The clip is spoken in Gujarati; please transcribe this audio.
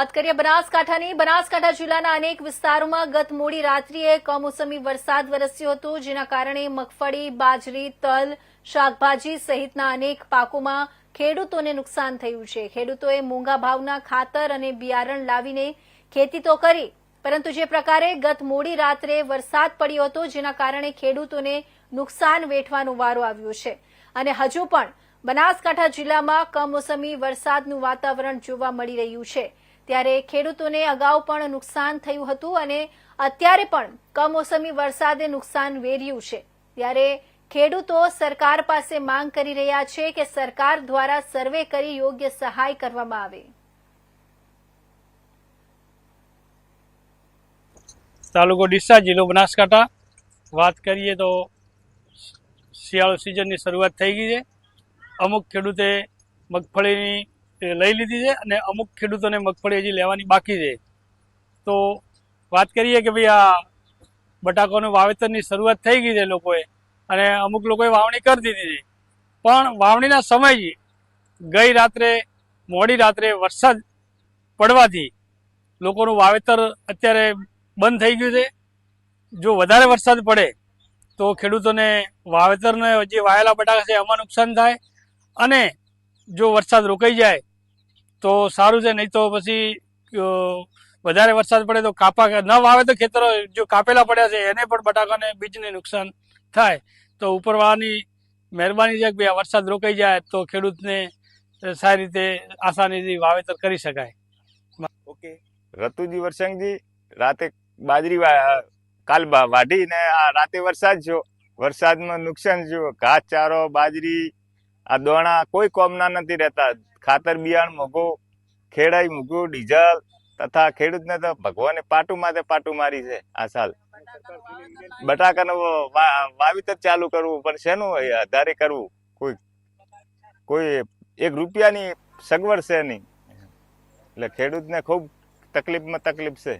વાત કરીએ બનાસકાંઠાની. બનાસકાંઠા જિલ્લાના અનેક વિસ્તારોમાં ગત મોડી રાત્રિએ કમોસમી વરસાદ વરસ્યો હતો, જેના કારણે મગફળી, બાજરી, તલ, શાકભાજી સહિતના અનેક પાકોમાં ખેડૂતોને નુકસાન થયું છે. ખેડૂતોએ મોંઘા ભાવના ખાતર અને બિયારણ લાવીને ખેતી તો કરી, પરંતુ જે પ્રકારે ગત મોડી રાત્રે વરસાદ પડ્યો હતો, જેના કારણે ખેડૂતોને નુકસાન વેઠવાનો વારો આવ્યો છે. અને હજુ પણ બનાસકાંઠા જિલ્લામાં કમોસમી વરસાદનું વાતાવરણ જોવા મળી રહ્યું છે. ત્યારે ખેડૂતોને અગાઉ પણ નુકસાન થયું હતું અને અત્યારે પણ કમોસમી વરસાદે નુકસાન વેર્યું છે. ત્યારે ખેડૂતો સરકાર પાસે માંગ કરી રહ્યા છે કે સરકાર દ્વારા સર્વે કરી યોગ્ય સહાય કરવામાં આવે. તાલુકો ડીસા, જિલ્લો બનાસકાંઠા. વાત કરીએ તો શિયાળુ સિઝનની શરૂઆત થઈ ગઈ છે. અમુક ખેડૂતે મગફળીની એ લઈ લીધી છે અને અમુક ખેડૂતોને મગફળી હજી લેવાની બાકી છે. તો વાત કરીએ કે ભાઈ આ બટાકાનું વાવેતરની શરૂઆત થઈ ગઈ છે લોકોએ અને અમુક લોકોએ વાવણી કરી દીધી છે. પણ વાવણીના સમય ગઈ રાત્રે, મોડી રાત્રે વરસાદ પડવાથી લોકોનું વાવેતર અત્યારે બંધ થઈ ગયું છે. જો વધારે વરસાદ પડે તો ખેડૂતોને વાવેતરને જે વાયેલા બટાકા છે એમાં નુકસાન થાય અને જો વરસાદ રોકાઈ જાય તો સારું છે, નહીં તો પછી વધારે વરસાદ પડે તો કાપા, ન વાવે તો ખેતરો જો કાપેલા પડ્યા છે, એને પણ બટાકાને બીજને નુકસાન થાય. તો ઉપરવાળાની મહેરબાની છે કે વરસાદ રોકાઈ જાય તો ખેડૂતને સારી રીતે આસાનીથી વાવેતર કરી શકાય. ઓકે. રતુજી વરસંગજી રાતે બાજરી કાલ વાઢીને આ રાતે વરસાદ જો વરસાદમાં નુકસાન જો ઘાસ ચારો બાજરી આ દોણા કોઈ કોમના નથી રહેતા. ખાતર બિયાણ મોઘું, ખેડાઈ મૂક્યું ડીઝલ તથા ખેડૂતને તો ભગવાને પાટું માથે પાટું મારી છે આ સાલ. બટાકાનું વાવેતર ચાલુ કરવું, પણ શેનું એ આધારે કરવું? કોઈ કોઈ એક રૂપિયાની સગવડ છે નહીં. એટલે ખેડૂતને ખૂબ તકલીફમાં તકલીફ છે.